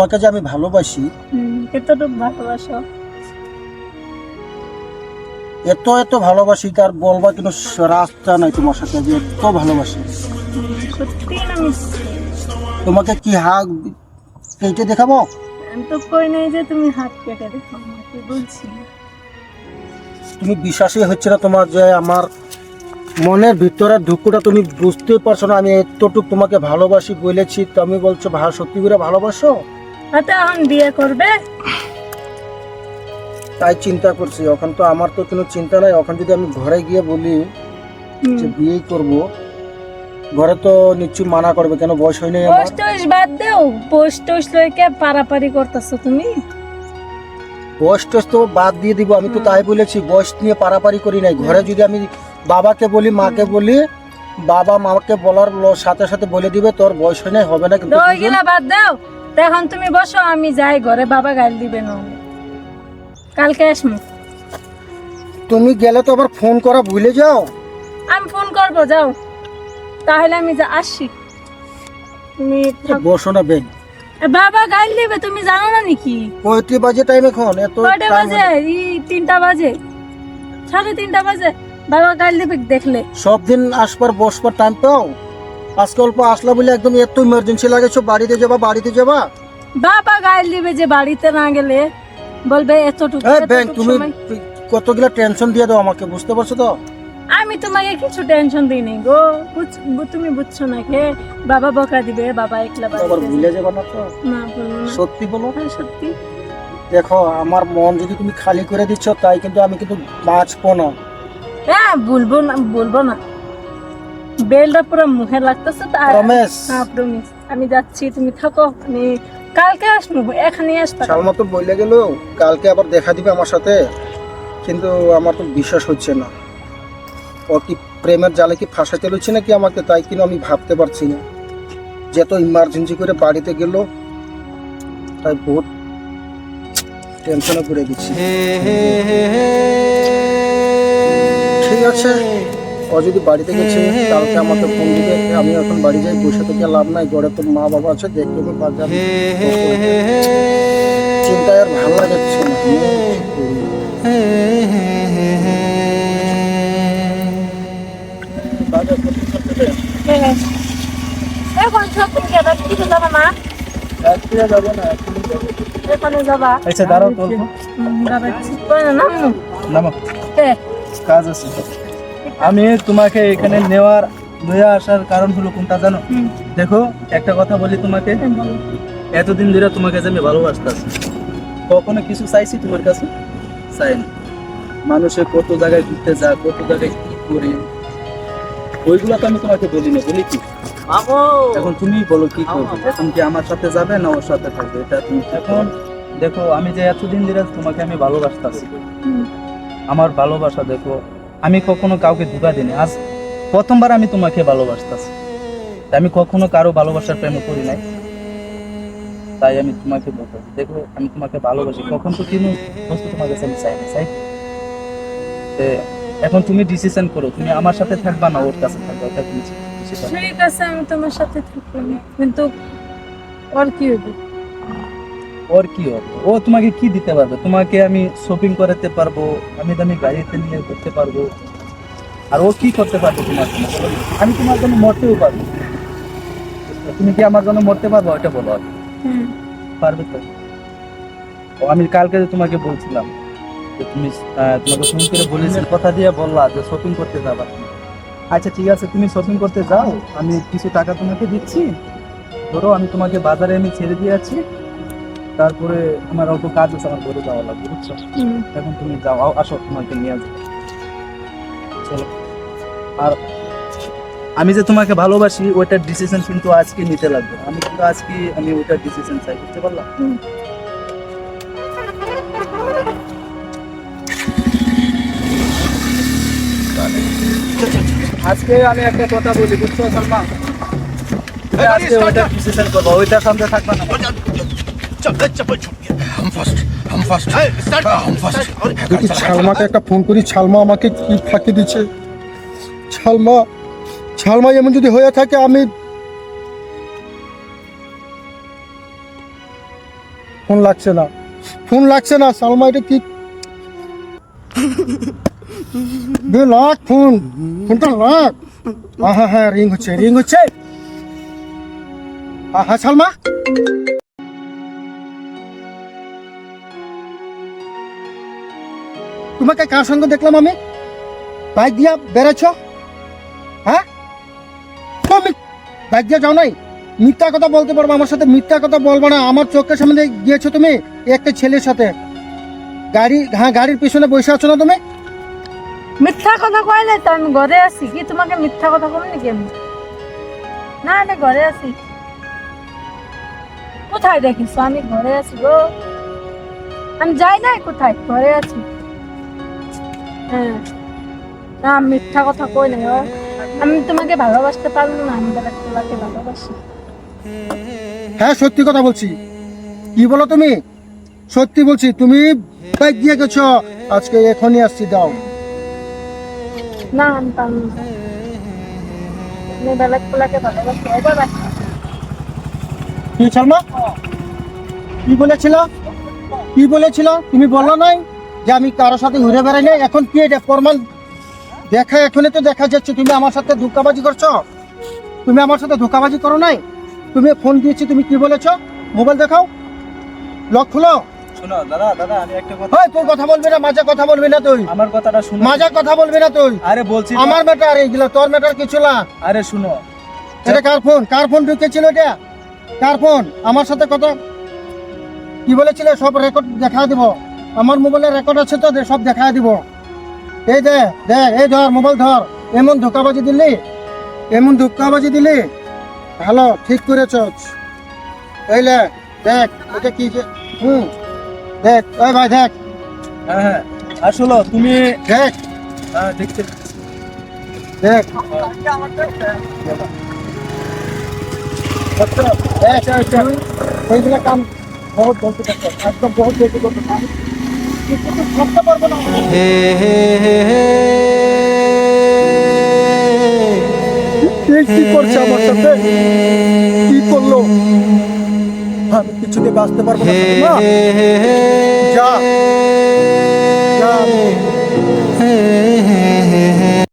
তোমাকে যে আমি ভালোবাসি এত এত ভালোবাসি তার বলবা? কিন্তু রাস্তা নাই তোমার সাথে যে এত ভালোবাসি? তোমাকে কি হাক কেটে দেখাবো? আমি তো কই নাই যে তুমি হাত কেটে দেখো আমাকে বলছি তুমি বিশ্বাসই হচ্ছে না তোমার যে আমার মনের ভিতরের দুঃখটা তুমি বুঝতে পারছ না আমি এতটুকু তোমাকে ভালোবাসি বলেছি। তুমি বলছো ভা- সত্যি করে ভালোবাসো? এখন বিয়ে করবে? তাই চিন্তা করছি এখন তো আমার তো কোনো চিন্তা নাই। এখন যদি আমি ঘরে গিয়ে বলি। যে বিয়েই করব ঘরে তো নিশ্চয়ই মানা করবে কেন বয়স হয় নাই আমার? পোস্ট টোস্ট বাদ দেও পোস্ট টোস্ট লইকে পারাপারি করতেছো তুমি। বয়স টয়স তো বাদ দিয়ে দিব আমি তো তাই বলেছি বয়স নিয়ে পারাপারি করি নাই। ঘরে যদি আমি বাবাকে বলি মাকে বলি বাবা মাকে বলার সাথে সাথে বলে দিবে তোর বয়স হয় নাই হবে না কিন্তু বাদ দাও। তো এখন তুমি বসো আমি যাই ঘরে বাবা গাল দিবে না। কালকে আসমু তুমি গেলে তো আবার ফোন করা ভুলে যাও। আমি ফোন করব যাও। তাহলে আমি যা আসি তুমি বসো না বেন বাবা গাল দিবে তুমি জানো না নাকি? কয়টি বাজে টাইম এখন? এত কয়টা বাজে? ই তিনটা বাজে। সাড়ে তিনটা বাজে। বাবা গাল দিবে দেখলে। সব দিন আসবার বসবার টাইম পাও? আজকে অল্প আসলা বলে একদম এত ইমার্জেন্সি লাগেছো বাড়িতে যাবা বাড়িতে যাবা। বাবা গাল দিবে যে বাড়িতে না গেলে। বলবে এতটুকু ব্যাংক তুমি। কতগুলা টেনশন দিয়ে দাও আমাকে বুঝতে পারছ তো? আমি তোমাকে কিছু টেনশন দিই নাই গো তুমি বুঝছ না কে? বাবা বকা দিবে বাবা একলা আবার বাড়িতে ভুলে যাবা না তো? না সত্যি বলো? হ্যাঁ, সত্যি। দেখো আমার মন যদি তুমি খালি করে দিচ্ছ তাই কিন্তু আমি কিন্তু বাঁচবো না। হ্যাঁ বলব না বলব না। বেলটা পুরো মুখে লাগতেছে তো আর- হ্যাঁ প্রমিস আমি যাচ্ছি তুমি থাকো আমি কালকে আসব এখানে আসতে সালমা তো বলে গেল কালকে আবার দেখা দিবে আমার সাথে। কিন্তু আমার তো বিশ্বাস হচ্ছে না। ও কি প্রেমের জালে কি ফাঁসাতে রয়েছে নাকি আমাকে? তাই কিন্তু আমি ভাবতে পারছি না। যত ইমার্জেন্সি করে বাড়িতে গেল তাই বহুত টেনশনে পড়ে গেছি। ঠিক আছে? ও যদি বাড়িতে গেছে কালকে আমাকে ফোন দিবে। আমি এখন বাড়ি যাই বসে থেকে লাভ নাই ঘরে তো মা বাবা আছে দেখতে হবে বাজার। চিন্তায় আর ভালো লাগাচ্ছে না হ্যাঁ। যাবা আচ্ছা দাঁড়াও তো নামো। কাজ আছে। আমি তোমাকে এখানে নেওয়ার নিয়ে আসার কারণ হলো কোনটা জানো? দেখো একটা কথা বলি তোমাকে। এতদিন ধরে তোমাকে যে আমি ভালোবাসতেছি কখনো কিছু চাইছি তোমার কাছে? চাইনি মানুষে কত জায়গায় ঘুরতে যা কত জায়গায় কি করে। ওইগুলো তো আমি তোমাকে বলি না বলি কি? এখন তুমি বলো কি করবে? এখন কি আমার সাথে যাবে না ওর সাথে থাকবে? এটা তুমি এখন দেখো আমি যে এতদিন ধরে তোমাকে আমি ভালোবাসতেছি আমার ভালোবাসা দেখো আমি কখনো কাউকে ধোকা দিনি আজ প্রথমবার আমি তোমাকে ভালোবাসতেছি। আমি কখনো কারও ভালোবাসার প্রেমে করি নাই। তাই আমি তোমাকে বলতেছি দেখো, আমি তোমাকে ভালোবাসি। কখন তো কোনো বস্তু তোমার কাছে আমি চাই না, চাই এখন তুমি ডিসিশন করো। তুমি আমার সাথে থাকবা না ওর কাছে থাকবা? এটা তুমি ঠিক আছে আমি তোমার সাথে থাকব। কিন্তু ওর কি হবে? ওর কি হবে? ও তোমাকে কি দিতে পারবে? তোমাকে আমি শপিং করাতে পারব আমি দামি গাড়িতে নিয়ে করতে পারব। আর ও কি করতে পারবে তোমার জন্য? আমি তোমার জন্য মরতেও পারব। তুমি কি আমার জন্য মরতে পারব? ওটা বলো। পারবে তো? ও আমি কালকে তোমাকে বলছিলাম যে তুমি তোমাকে ফোন করে বলেছি কথা দিয়ে বললা যে শপিং করতে যাবা। আচ্ছা ঠিক আছে তুমি শপিং করতে যাও। আমি কিছু টাকা তোমাকে দিচ্ছি। ধরো আমি তোমাকে বাজারে আমি ছেড়ে দিয়ে আছি। তারপরে আমার অল্প কাজ আছে আমার ঘরে যাওয়া লাগবে বুঝছ। এখন তুমি যাও আসো তোমাকে নিয়ে আসব। চলো। আর আমি যে তোমাকে ভালোবাসি ওইটার ডিসিশন কিন্তু আজকে নিতে লাগবে। আমি কিন্তু আজকে আমি ওইটার ডিসিশন চাই বুঝতে পারলাম আজকে আমি একটা কথা বলি বুঝছ তুমি আজকে ওইটার ডিসিশন করব ওইটার সামনে থাকবে না। দেখি ছালমাকে একটা ফোন করি ছালমা আমাকে কি ফাঁকি দিচ্ছে? ছালমা ছালমা এমন যদি হয়ে থাকে আমি ফোন লাগছে না। ফোন লাগছে না সালমা এটা কি? লাখ ফোন ফোনটা লাখ। হ্যাঁ হ্যাঁ রিং হচ্ছে রিং হচ্ছে। হ্যাঁ হ্যাঁ সালমা তোমাকে কার সঙ্গে দেখলাম আমি? বাইক দিয়া বেড়েছ হ্যাঁ? তুমি বাইক দিয়ে যাও নাই। মিথ্যা কথা বলতে পারব, আমার সাথে মিথ্যা কথা বলব না। আমার চোখের সামনে গিয়েছো তুমি, একটা ছেলের সাথে। গাড়ি হ্যাঁ গাড়ির পিছনে বসে আছো না তুমি? মিথ্যা কথা নাই তো, আমি ঘরে আছি। কি তোমাকে মিথ্যা কথা বলি নাকি আমি? না, আমি ঘরে আছি। কোথায় দেখিস আমি ঘরে আছি গো। আমি যাই নাই কোথায়? ঘরে আছি। হ্যাঁ। না মিথ্যা কথা কই নাই আমি তোমাকে ভালোবাসতে পারব না আমি বেলা তোমাকে ভালোবাসি। হ্যাঁ সত্যি কথা বলছি। কি বলো তুমি? সত্যি বলছি তুমি বাইক দিয়ে গেছো। আজকে এখনই আসছি দাও। না আমি পারব না। আমি বেলা ভালোবাসি এবার কি শর্মা কি বলেছিল? কি বলেছিল? তুমি বলল নাই? যে আমি কারোর সাথে ঘুরে বেড়াই নাই এখন কি এটা প্রমাণ? দেখা এখনই তো দেখা যাচ্ছে তুমি আমার সাথে ধোকাবাজি করছ? তুমি আমার সাথে ধোকাবাজি করো নাই? তুমি ফোন দিয়েছি তুমি কি বলেছ? মোবাইল দেখাও। লক খুলো। শোনো দাদা দাদা আমি একটা কথা তুই কথা বলবি না মাঝে কথা বলবি না তুই। আমার কথাটা শুনো। মাঝে কথা বলবি না তুই। আরে বলছি আমার ম্যাটার এইগুলো তোর ম্যাটার কিছু না। আরে শুনো। এটা কার ফোন কার ফোন ঢুকেছিল এটা? কার ফোন আমার সাথে কথা কি বলেছিল? সব রেকর্ড দেখা দিব। আমার মোবাইলে রেকর্ড আছে তো সব দেখা দিব। এই দে দে এই ধর মোবাইল ধর এমন ধোকাবাজি দিলি? এমন ধোকাবাজি দিলি? ভালো ঠিক করেছ এইলে দেখ এটা কি হুম দেখ ওই ভাই দেখ। হ্যাঁ হ্যাঁ আসলে তুমি দেখ। হ্যাঁ দেখতে দেখ। আচ্ছা, দেখ। এইগুলা কাম বহুত বলতে থাকতো একদম বহুত বেশি করতে হে হে কে কি করছে আমার সাথে? কি করল? আমি কিছুতে বাঁচতে পারব না। যা। যা।